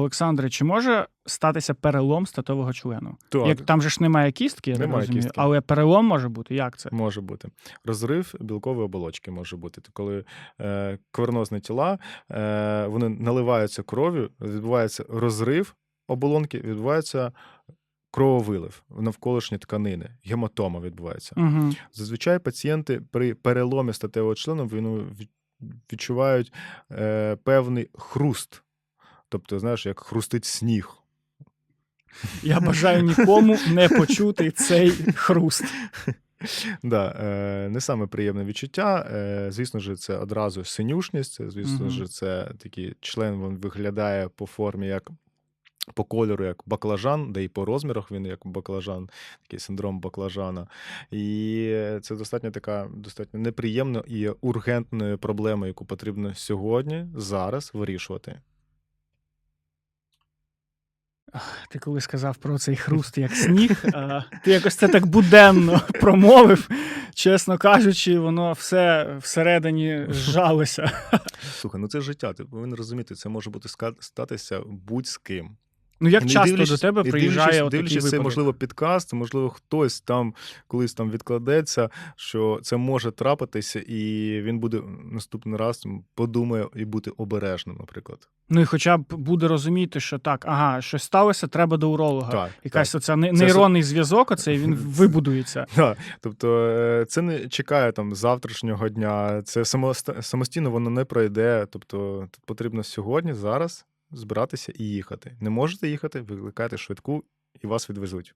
Олександре, чи може статися перелом статового члену? Так, Як там же ж немає кістки, я так Немає розумію, кістки. але перелом може бути. Як це? може бути. Розрив білкової оболочки може бути. Коли е, квернозні тіла е, вони наливаються кров'ю, відбувається розрив оболонки, відбувається крововилив в навколишні тканини, гематома відбувається. Угу. Зазвичай пацієнти при переломі статевого члену відчувають е, певний хруст. Тобто, знаєш, як хрустить сніг. Я бажаю нікому не почути цей хруст. Да, е, не саме приємне відчуття. Е, звісно ж, це одразу синюшність. Це, звісно ж, це такий член він виглядає по формі як. По кольору як баклажан, де і по розмірах він як баклажан, такий синдром баклажана. І це достатньо така достатньо неприємна і ургентною проблемою, яку потрібно сьогодні, зараз вирішувати. Ти коли сказав про цей хруст як сніг, ти якось це так буденно промовив. Чесно кажучи, воно все всередині зжалося. Слухай, ну це життя. Ти повинен розуміти, це може бути статися будь з ким. Ну як Не часто до тебе приїжджає дивлячись, отакий дивлячись, це можливо підкаст, можливо, хтось там колись там відкладеться, що це може трапитися, і він буде наступний раз подумає і бути обережним, наприклад. Ну і хоча б буде розуміти, що так, ага, щось сталося, треба до уролога. Так, Якась так. оця не- Це нейронний зв'язок, оцей він вибудується. Тобто е, це не чекає там завтрашнього дня, це самост- самостійно воно не пройде. Тобто тут потрібно сьогодні, зараз збиратися і їхати. Не можете їхати, викликайте швидку і вас відвезуть.